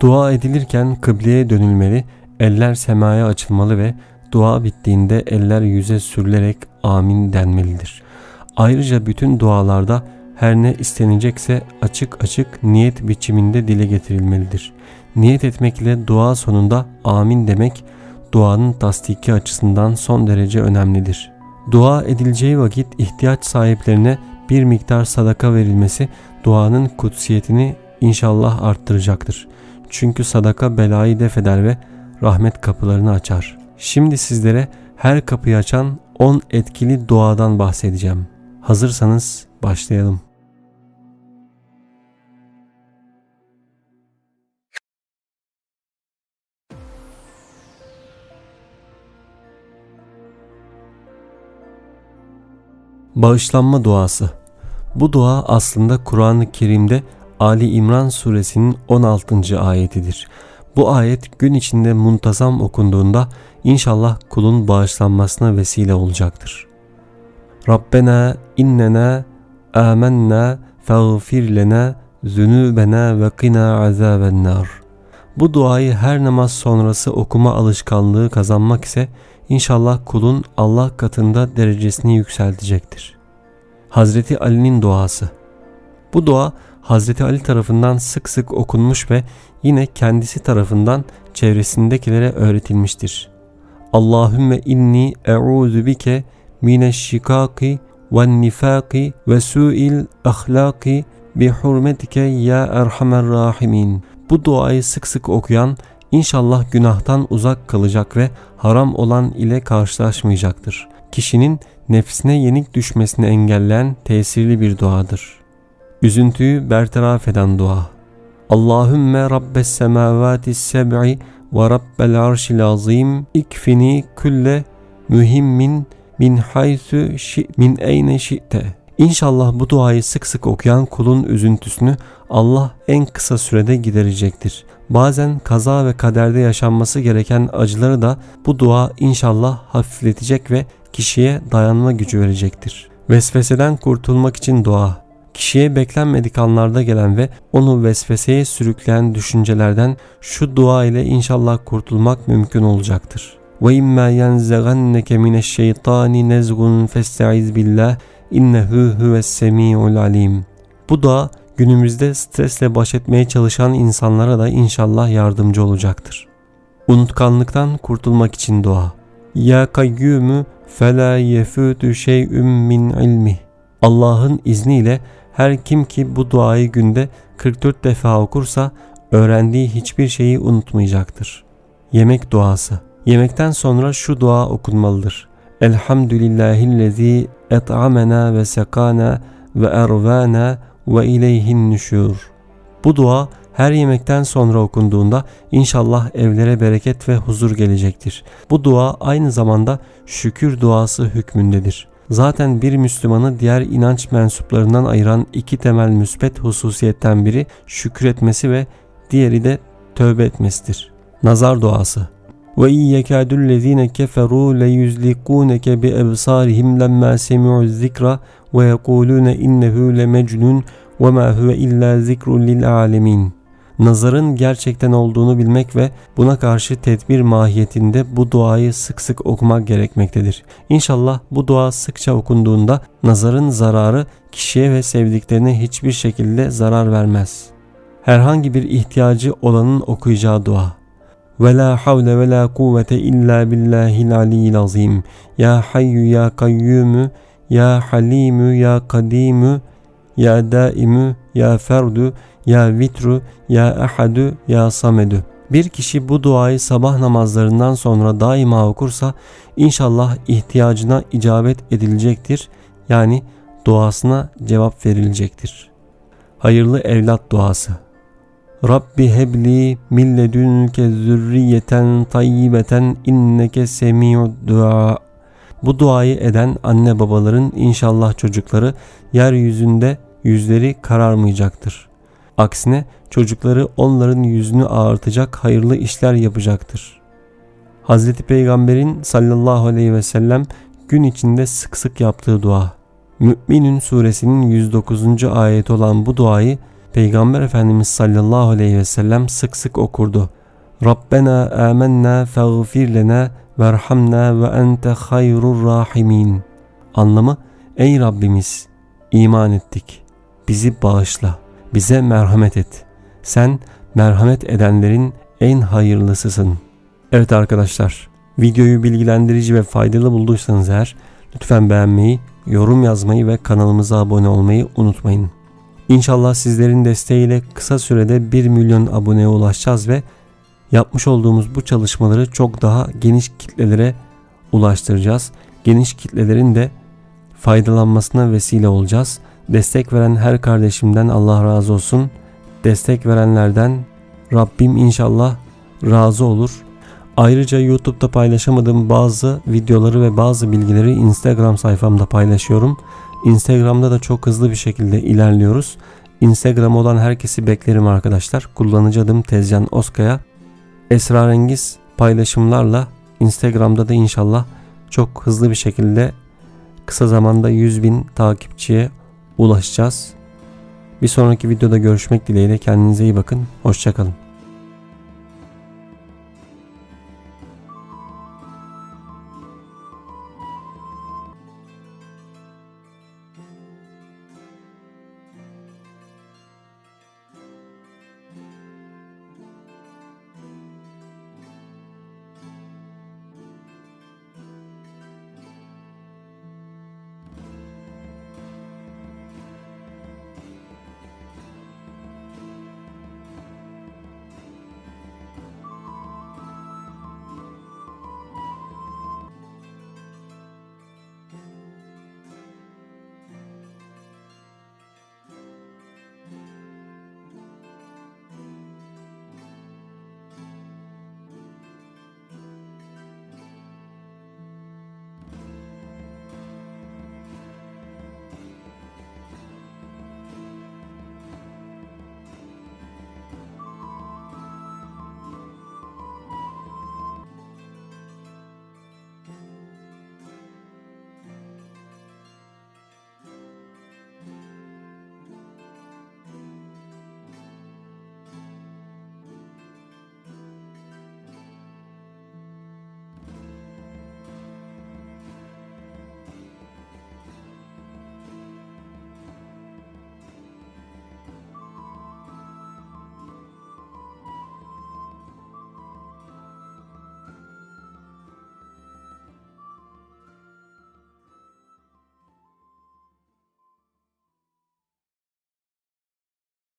Dua edilirken kıbleye dönülmeli, eller semaya açılmalı ve dua bittiğinde eller yüze sürülerek amin denmelidir. Ayrıca bütün dualarda her ne istenecekse açık açık niyet biçiminde dile getirilmelidir. Niyet etmek ile dua sonunda amin demek duanın tasdiki açısından son derece önemlidir. Dua edileceği vakit ihtiyaç sahiplerine bir miktar sadaka verilmesi duanın kutsiyetini inşallah arttıracaktır. Çünkü sadaka belayı defeder ve rahmet kapılarını açar. Şimdi sizlere her kapıyı açan 10 etkili duadan bahsedeceğim. Hazırsanız başlayalım. Bağışlanma duası. Bu dua aslında Kur'an-ı Kerim'de Ali İmran suresinin 16. ayetidir. Bu ayet gün içinde muntazam okunduğunda inşallah kulun bağışlanmasına vesile olacaktır. Rabbena innena amennâ feğfir lena zünûbena ve qina azabennar. Bu duayı her namaz sonrası okuma alışkanlığı kazanmak ise inşallah kulun Allah katında derecesini yükseltecektir. Hazreti Ali'nin duası Bu dua Hazreti Ali tarafından sık sık okunmuş ve yine kendisi tarafından çevresindekilere öğretilmiştir. Allahümme inni e'udhu bike mineşşikaki ve nifaki ve su'il ahlaki bi hurmetike ya erhamer rahimin. Bu duayı sık sık okuyan inşallah günahtan uzak kalacak ve haram olan ile karşılaşmayacaktır. Kişinin nefsine yenik düşmesini engelleyen tesirli bir duadır. Üzüntüyü bertaraf eden dua. Allahümme Rabbes semavati seb'i ve Rabbel arşil azim ikfini külle mühimmin min haythu şi min eyne şi'te. İnşallah bu duayı sık sık okuyan kulun üzüntüsünü Allah en kısa sürede giderecektir. Bazen kaza ve kaderde yaşanması gereken acıları da bu dua inşallah hafifletecek ve kişiye dayanma gücü verecektir. Vesveseden kurtulmak için dua. Kişiye beklenmedik anlarda gelen ve onu vesveseye sürükleyen düşüncelerden şu dua ile inşallah kurtulmak mümkün olacaktır. Ve imma yenzeganneke mineşşeytani nezgun festaiz billah innehu huves semiul alim. Bu dua günümüzde stresle baş etmeye çalışan insanlara da inşallah yardımcı olacaktır. Unutkanlıktan kurtulmak için dua. Ya kayyumu fela yefutu şey'ün min ilmi. Allah'ın izniyle her kim ki bu duayı günde 44 defa okursa öğrendiği hiçbir şeyi unutmayacaktır. Yemek duası. Yemekten sonra şu dua okunmalıdır. Elhamdülillahillezî et'amena ve sekana ve ervana ve ileyhin nüşür. Bu dua her yemekten sonra okunduğunda inşallah evlere bereket ve huzur gelecektir. Bu dua aynı zamanda şükür duası hükmündedir. Zaten bir Müslümanı diğer inanç mensuplarından ayıran iki temel müsbet hususiyetten biri şükretmesi ve diğeri de tövbe etmesidir. Nazar duası ve in yekâdullezîne keferû leyuzliqûneke bi ebsârihim lemmâ semi'u zikra ve yekulûne innehu lemecnun ve ma huve illa zikrun lil alemin. Nazarın gerçekten olduğunu bilmek ve buna karşı tedbir mahiyetinde bu duayı sık sık okumak gerekmektedir. İnşallah bu dua sıkça okunduğunda nazarın zararı kişiye ve sevdiklerine hiçbir şekilde zarar vermez. Herhangi bir ihtiyacı olanın okuyacağı dua. Ve la havle ve la kuvvete illa billahil aliyyil azim. Ya hayyu ya kayyumu ya halimu ya kadimu ya daimu ya ferdu ya vitru ya ahadu ya samedu. Bir kişi bu duayı sabah namazlarından sonra daima okursa inşallah ihtiyacına icabet edilecektir. Yani duasına cevap verilecektir. Hayırlı evlat duası. Rabbi hebli min ledünke zürriyeten tayyibeten inneke semi'ud dua. Bu duayı eden anne babaların inşallah çocukları yeryüzünde yüzleri kararmayacaktır. Aksine çocukları onların yüzünü ağartacak hayırlı işler yapacaktır. Hz. Peygamber'in sallallahu aleyhi ve sellem gün içinde sık sık yaptığı dua. Mü'minün suresinin 109. ayet olan bu duayı Peygamber Efendimiz sallallahu aleyhi ve sellem sık sık okurdu. Rabbena amennâ feğfir lena verhamna ve ente hayrur rahimin. Anlamı ey Rabbimiz iman ettik. Bizi bağışla. Bize merhamet et. Sen merhamet edenlerin en hayırlısısın. Evet arkadaşlar videoyu bilgilendirici ve faydalı bulduysanız eğer lütfen beğenmeyi, yorum yazmayı ve kanalımıza abone olmayı unutmayın. İnşallah sizlerin desteğiyle kısa sürede 1 milyon aboneye ulaşacağız ve yapmış olduğumuz bu çalışmaları çok daha geniş kitlelere ulaştıracağız. Geniş kitlelerin de faydalanmasına vesile olacağız. Destek veren her kardeşimden Allah razı olsun. Destek verenlerden Rabbim inşallah razı olur. Ayrıca YouTube'da paylaşamadığım bazı videoları ve bazı bilgileri Instagram sayfamda paylaşıyorum. Instagram'da da çok hızlı bir şekilde ilerliyoruz. Instagram olan herkesi beklerim arkadaşlar. Kullanıcı adım Tezcan Oskaya. Esrarengiz paylaşımlarla Instagram'da da inşallah çok hızlı bir şekilde kısa zamanda 100 bin takipçiye ulaşacağız. Bir sonraki videoda görüşmek dileğiyle kendinize iyi bakın. Hoşçakalın.